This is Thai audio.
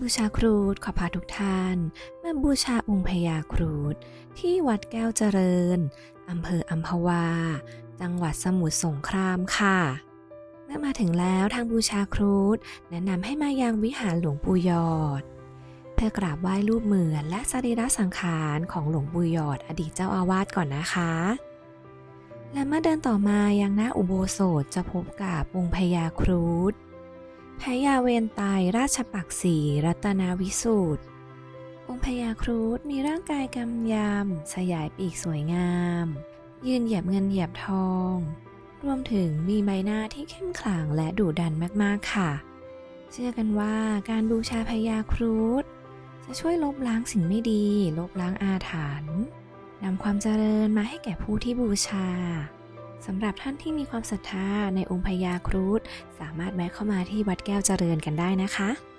บูชาครูดขอพาทุกท่านมาบูชาองค์พญาครูดที่วัดแก้วเจริญอำเภออัมพวา จังหวัดสมุทรสงครามค่ะเมื่อมาถึงแล้วทางบูชาครูดแนะนำให้มายังวิหารหลวงปู่ยอด เพื่อกราบไหว้รูปเหมือนและสรีระสังขารของหลวงปู่ยอดอดีตเจ้าอาวาสก่อนนะคะ และเมื่อเดินต่อมายังหน้าอุโบสถจะพบกับองค์พญาครูด พระยาเวนไตรราชปักษีรัตนาวิสูตรองค์พญาครุฑมีร่างกายกำยำสยายปีกสวยงาม ยืนเหยียบเงินเหยียบทอง รวมถึงมีใบหน้าที่เข้มขลังและดุดันมากๆค่ะ เชื่อกันว่าการบูชาพญาครุฑจะช่วยลบล้างสิ่งไม่ดี ลบล้างอาถรรพ์นำความเจริญมาให้แก่ผู้ที่บูชา สำหรับท่านที่มีความศรัทธาในองค์พญาครุฑสามารถแวะเข้ามาที่วัดแก้วเจริญกันได้นะคะ